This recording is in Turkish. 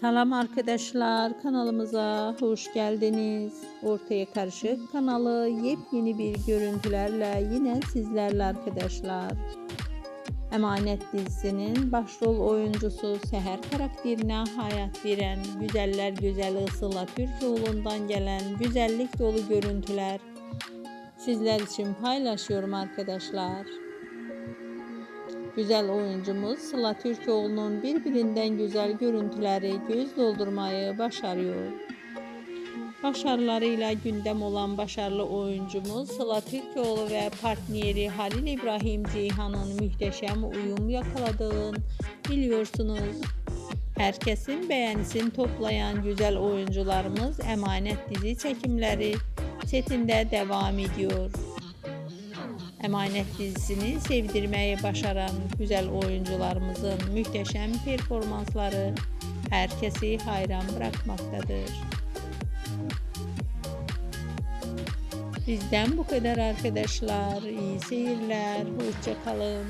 Selam arkadaşlar kanalımıza hoş geldiniz. Ortaya Karışık kanalı yepyeni bir görüntülerle yine sizlerle arkadaşlar. Emanet dizisinin başrol oyuncusu Seher karakterine hayat veren güzeller güzeli Sıla Türkoğlu'ndan gelen güzellik dolu görüntüler sizler için paylaşıyorum arkadaşlar. Güzel oyuncumuz Sıla Türkoğlu'nun birbirinden güzel görüntüleri göz doldurmayı başarıyor. Başarılarıyla gündem olan başarılı oyuncumuz Sıla Türkoğlu ve partneri Halil İbrahim Ceyhan'ın muhteşem uyum yakaladığını biliyorsunuz. Herkesin beğenisini toplayan güzel oyuncularımız Emanet dizi çekimleri setinde devam ediyor. Emanet dizisini sevdirmeyi başaran güzel oyuncularımızın muhteşem performansları herkesi hayran bırakmaktadır. Bizden bu kadar arkadaşlar. İyi seyirler. Hoşça kalın.